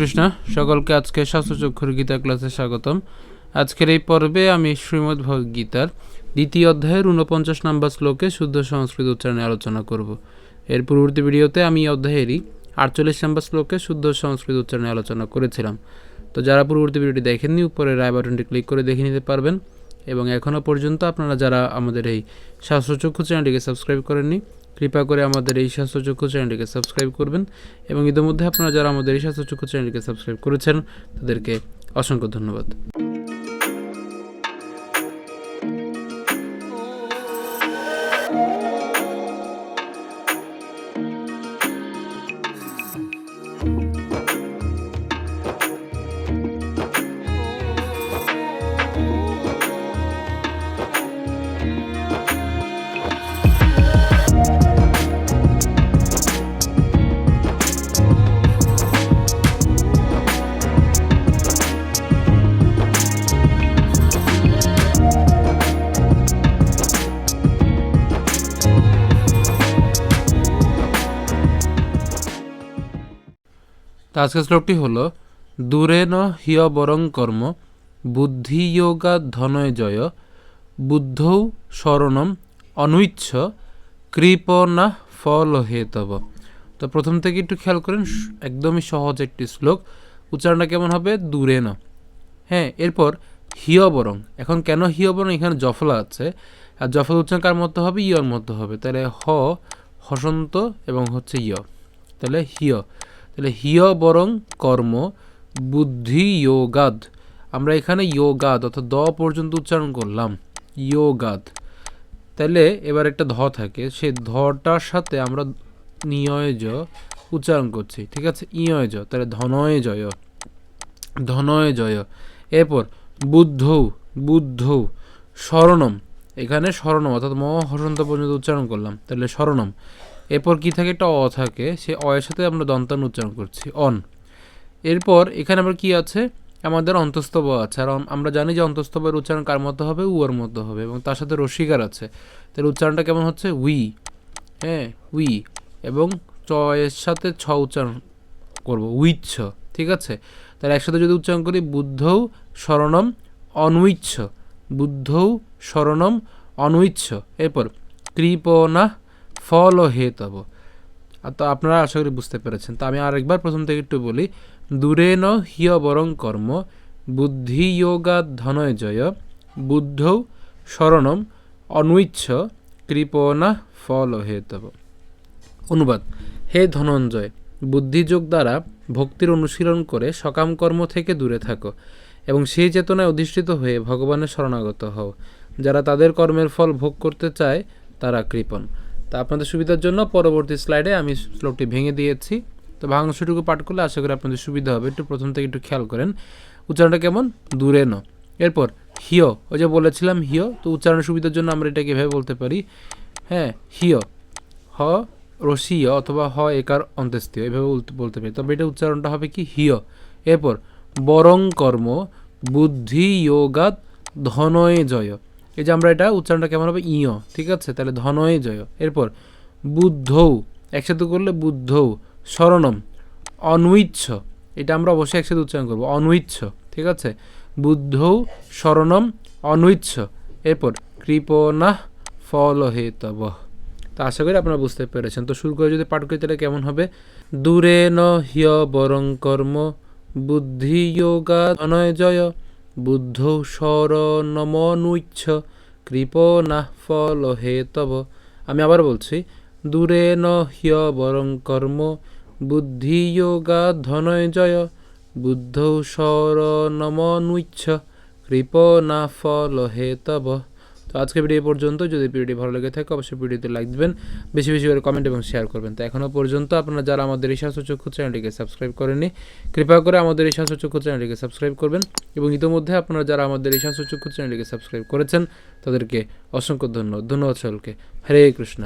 কৃষ্ণ, সকলকে আজকে স্বাস্থ্যচক্ষুর গীতা ক্লাসে স্বাগতম। আজকের এই পর্বে আমি শ্রীমদ্ গীতার দ্বিতীয় অধ্যায়ের ঊনপঞ্চাশ নম্বর শ্লোকে শুদ্ধ সংস্কৃত উচ্চারণে আলোচনা করব। এর পূর্ববর্তী ভিডিওতে আমি এই অধ্যায়েরই আটচল্লিশ নম্বর শ্লোকে শুদ্ধ সংস্কৃত উচ্চারণে আলোচনা করেছিলাম। তো যারা পূর্ববর্তী ভিডিওটি দেখেননি, উপরে রায় বাটনটি ক্লিক করে দেখে নিতে পারবেন। এবং এখনও পর্যন্ত আপনারা যারা আমাদের এই স্বাস্থ্যচক্ষু চ্যানেলটিকে সাবস্ক্রাইব করেননি কৃপা করে আমাদের এই স্বাস্থ্যচক্ষু চ্যানেলটিকে সাবস্ক্রাইব করবেন এবং ইতিমধ্যে আপনারা যারা আমাদের এই স্বাস্থ্যচক্ষু চ্যানেলটিকে সাবস্ক্রাইব করেছেন, তাদেরকে অসংখ্য ধন্যবাদ। তো আজকের শ্লোকটি হলো দূরে ন হিয় বরং কর্ম বুদ্ধিযোগা ধনয় জয়, বুদ্ধৌ শরণম অনুইচ্ছ কৃপনা ফল হেতব তো প্রথম থেকে একটু খেয়াল করেন একদমই সহজ একটি শ্লোক। উচ্চারণটা কেমন হবে? দূরে ন। হ্যাঁ এরপর হিয় বরং। এখন কেন হিয় বরং? এখানে জফলা আছে। আর জফলা উচ্চারণ কার মতো হবে? ইয়র মতো হবে। তাহলে হ, হসন্ত এবং হচ্ছে ইয় তাহলে হিয়। তাহলে হিয় বরং কর্ম, বুদ্ধি যোগাদ আমরা এখানে যোগাদ অর্থাৎ দ পর্যন্ত উচ্চারণ করলাম, ইয়োগাদ। তাহলে এবার একটা ধ থাকে, সেই ধটার সাথে আমরা নিয়য় জ উচ্চারণ করছি, ঠিক আছে? ইয় জ তাহলে ধনয় জয় ধনয় জয় এরপর বুদ্ধ বুদ্ধ, শরণম। এখানে শরণম অর্থাৎ ম হসন্ত পর্যন্ত উচ্চারণ করলাম, তাহলে শরণম। এরপর কি থাকে? একটা অ থাকে। সে অ এর সাথে আমরা দন্তান উচ্চারণ করছি। অন। এরপর এখানে আবার কি আছে? আমাদের অন্তস্তব আছে। আর আমরা জানি যে অন্তস্তবের উচ্চারণ কার মতো হবে? উয়ার মতো হবে। এবং তার সাথে রসিকার আছে। তাহলে উচ্চারণটা কেমন হচ্ছে? উই। হ্যাঁ উই। এবং চ এর সাথে ছ উচ্চারণ করব। উইচ্ছ। ঠিক আছে? তাহলে একসাথে যদি উচ্চারণ করি, বুদ্ধৌ শরণম অনুইচ্ছ বুদ্ধৌ শরণম অনুইচ্ছ এরপর কৃপনা ফল হেতব আর তো আপনারা আশা করি বুঝতে পেরেছেন। তো আমি আরেকবার প্রথম থেকে একটু বলি, দূরে ন হিয় বরং কর্ম, বুদ্ধি যোগা ধনয় জয় বুদ্ধৌ শরণম অনুইচ্ছ কৃপনা ফল হেতব অনুবাদ, হে ধনঞ্জয় বুদ্ধিযোগ দ্বারা ভক্তির অনুশীলন করে সকাম কর্ম থেকে দূরে থাকো এবং সেই চেতনায় অধিষ্ঠিত হয়ে ভগবানের শরণাগত হও। যারা তাদের কর্মের ফল ভোগ করতে চায়, তারা কৃপণ। তা আপনাদের সুবিধার জন্য পরবর্তী স্লাইডে আমি শ্লোকটি ভেঙে দিয়েছি। তো ভাঙাংশটুকু পাঠ করলে আশা করি আপনাদের সুবিধা হবে। একটু প্রথম থেকে একটু খেয়াল করেন। উচ্চারণটা কেমন? দূরে ন। এরপর, হিয়। ওই যে বলেছিলাম হিয়, তো উচ্চারণের সুবিধার জন্য আমরা এটাকে এভাবে বলতে পারি। হ্যাঁ হিয়। হ, রসিয় অথবা হ, একার অন্ত্যেস্তীয় এভাবে বলতে বলতে পারি। তবে এটা উচ্চারণটা হবে কি? হিয়। এরপর, বরং কর্ম, বুদ্ধি যোগাত ধনয়ে, জয়। এই যে আমরা এটা, উচ্চারণটা কেমন হবে? ইয়। ঠিক আছে? তাহলে ধনয়ে জয়। এরপর, বুদ্ধৌ। একসাথে করলে বুদ্ধৌ। শরণম। অনুইচ্ছ এটা আমরা অবশ্যই একসাথে উচ্চারণ করব। অনুইচ্ছ ঠিক আছে? বুদ্ধৌ, শরণম অনুইচ্ছ এরপর কৃপনা ফল হেতব তো আশা করি আপনারা বুঝতে পেরেছেন। তো শুরু করে যদি পাঠ করি, তাহলে কেমন হবে? দূরে ন হিয় বরং কর্ম। বুদ্ধি, যোগা, ধনয়, জয়। বুদ্ধ শরণমনুচ্ছ কৃপনা ফল হেতব আমি আবার বলছি, দূরে ন হিয় বরং কর্ম, বুদ্ধি যোগা ধনয় জয় বুদ্ধ শরণমনুচ্ছ ফল হেতব তো আজকে ভিডিও পর্যন্ত। যদি ভিডিওটি ভালো লেগে থাকে, অবশ্যই ভিডিওতে লাইক দেবেন, বেশি বেশি করে কমেন্ট এবং শেয়ার করবেন। তো এখনও পর্যন্ত আপনারা যারা আমাদের এই স্বাস্থ্যচক্ষু চ্যানেলটিকে সাবস্ক্রাইব করেননি, কৃপা করে আমাদের এই স্বাস্থ্যচক্ষু চ্যানেলটিকে সাবস্ক্রাইব করবেন এবং ইতিমধ্যে আপনারা যারা আমাদের এই স্বাস্থ্যচক্ষু চ্যানেলটিকে সাবস্ক্রাইব করেছেন, তাদেরকে অসংখ্য ধন্যবাদ ধন্যবাদ সকলকে। হরে কৃষ্ণ।